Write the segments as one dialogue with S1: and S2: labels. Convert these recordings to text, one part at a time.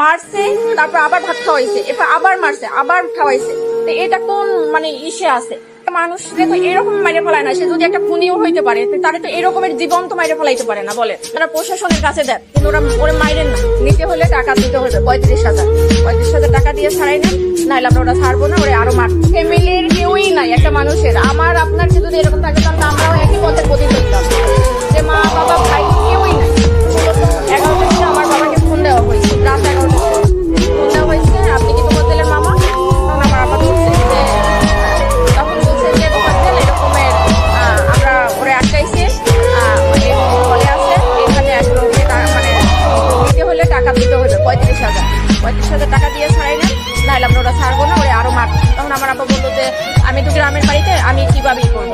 S1: মারছে, তারপর আবার ভাত খাওয়াইছে, এরপর আবার মারছে, আবার খাওয়াইছে। তো এটা কোন মানে ইসে আছে? মানুষ তো এরকম মাইরে ফেলায় না, সে যদি একটা খুনিও হইতে পারে, তো তারে তো এরকমের জীবন তো মাইরে ফেলাইতে পারে না, বলে। তারা প্রশাসনের কাছে দেন কিন্তু ওরা ওরা মাইরেন না। নিতে হলে টাকা দিতে হবে, পঁয়ত্রিশ হাজার। পঁয়ত্রিশ হাজার টাকা দিয়ে ছাড়াই না নাহলে আমরা ওরা ছাড়বো না, ওরা আরও মার। ফ্যামিলির কেউই নাই, একটা মানুষের। আমার, আপনার যদি এরকম থাকে, তাহলে আমরাও একই পথে পতিত গ্রামের বাড়িতে আমি কীভাবে করব?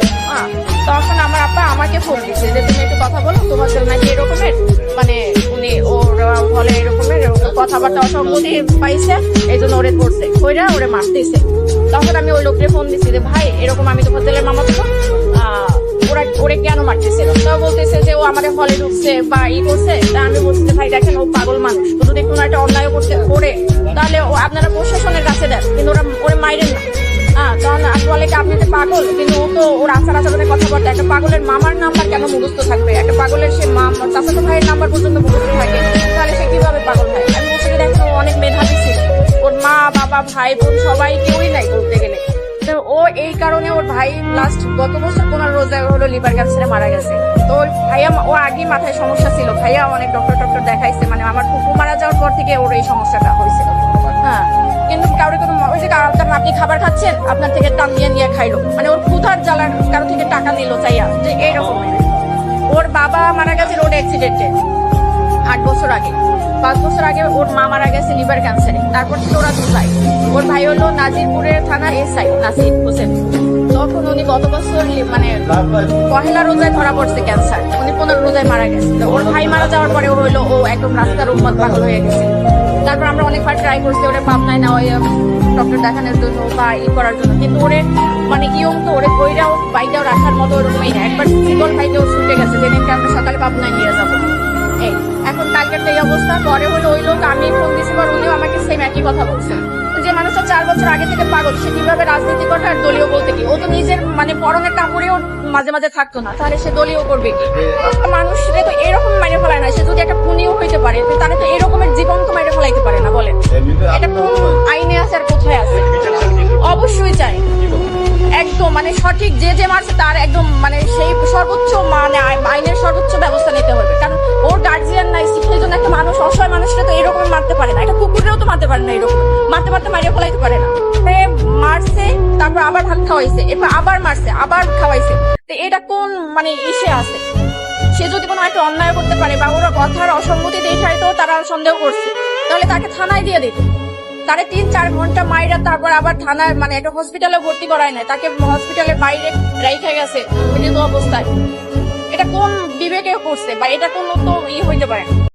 S1: তখন আমার আব্বা আমাকে ফোন দিচ্ছে যে, তুমি একটু কথা বলো, তোমার জন্য নাকি এরকমের মানে উনি ওর হলে এরকমের কথাবার্তা অসঙ্গতি পাইছে এই জন্য ওরে ধরছে ওইরা ওরে মারতেছে। তখন আমি ওই লোককে ফোন দিচ্ছি যে, ভাই, এরকম আমি তো হোটেলের মামা তো ওরা, ওরে কেন মারতেছে? তো বলতেছে যে, ও আমাদের হলে ঢুকছে বা ই করছে। তা আমি বলছি ভাই, দেখেন, ও পাগল মানুষ। তো যদি কোনো একটা অন্যায় করতে, করে, তাহলে ও আপনারা প্রশাসনের কাছে দেন, কিন্তু ওরা, ওরে মাইরেন না। হ্যাঁ তখন আর বলে কি আপনি তো পাগল, কিন্তু ও তো ওর আচার আচরণের কথাবার্তা একটা পাগলের মামার নাম্বার কেন মুখস্থ থাকবে? একটা পাগলের সে মাম চাচাতো ভাইয়ের নাম্বার পর্যন্ত মুখস্থ থাকে। তাহলে সে কীভাবে পাগল হয়? আমি বলছি দেখো অনেক মেধাবী ছিল। ওর মা, বাবা, ভাই, বোন, সবাই কেউই নাই বলতে গেলে। তো ও এই কারণে ওর ভাই লাস্ট গত বছর পনেরো রোজা হলো লিভার ক্যান্সারে মারা গেছে। তো ওর ভাইয়া, ও আগে মাথায় সমস্যা ছিল। ভাইয়া অনেক ডক্টর টক্টর দেখাইছে মানে আমার ফুফু মারা যাওয়ার পর থেকে ওর এই সমস্যাটা হয়েছিল খাবার খাচ্ছেন আপনার থেকে টান নিয়ে নিয়ে খাইলো। মানে ওর ক্ষুধার জ্বালার কারও থেকে টাকা নিল চাইয়া যে এইরকম ওর বাবা মারা গেছে রোড অ্যাক্সিডেন্টে আট বছর আগে। পাঁচ বছর আগে ওর মা মারা গেছে লিভার ক্যান্সারে তারপর ছিল ওরা দু ভাই ওর ভাই হলো নাজিরপুরের থানা এসআই নাসির হোসেন। তখন উনি গত বছর মানে পহেলা রোজায় ধরা পড়ছে ক্যান্সার উনি রোজায় মারা গেছে। ওর ভাই মারা যাওয়ার পরে ও হলো, ও একদম রাস্তার উন্মত পাগল হয়ে গেছে। তারপর আমরা অনেকবার ট্রাই করছি ওরে পাবনায় ওই ডক্টর দেখানোর জন্য বা ই করার জন্য। কিন্তু ওরে মানে ইয়ং তো, ওরে বইটাও বাইটাও রাখার মতো ওরকমই না। একবার শীতল ভাইটাও ছুটে গেছে, যেদিনকে আমরা সকালে পাবনায় নিয়ে যাব। এখন কালকের এই অবস্থা। পরে হলো ওই লোক, আমি ফোন দিছি, পর উনিও আমাকে সেম একই কথা বলছে। চার বছর আগে থেকে পাগল সে কীভাবে রাজনীতি করে আর দলীয় বলতে কি? ও তো নিজের মানে পরনের কাপড়েও মাঝে মাঝে থাকতো না তাহলে সে দলীয় করবে কি? মানুষ তো এরকম মাইরে ফেলায় না সে যদি একটা খুনিও হইতে পারে তাহলে তো এরকমের জীবন তো মাইরে ফেলাইতে পারে না বলেন। এটা কোন আইনে আছে আর কোথায় আছে? অবশ্যই চাই। একদম মানে সঠিক যে যে মারছে তার একদম মানে সেই সর্বোচ্চ মানে আই- আইনের সর্বোচ্চ ব্যবস্থা নিতে ফেলাইতে পারে না। মারছে, তারপর আবার ভাত খাওয়াইছে, এরপর আবার মারছে, আবার খাওয়াইছে। এটা কোন মানে ইসে আছে? সে যদি কোনো একটা অন্যায় করতে পারে বা ওরা কথার অসঙ্গতি দেখায়, তো তারা সন্দেহ করছে। তাহলে তাকে থানায় দিয়ে দিত। তারে তিন, চার ঘণ্টা মাইরা তারপর আবার থানায় মানে একটা হসপিটালে ভর্তি করায় নাই তাকে হসপিটালের বাইরে রেখে গেছে অবস্থায়। এটা কোন বিবেকে করছে বা এটা কোন তো ই হইতে পারে।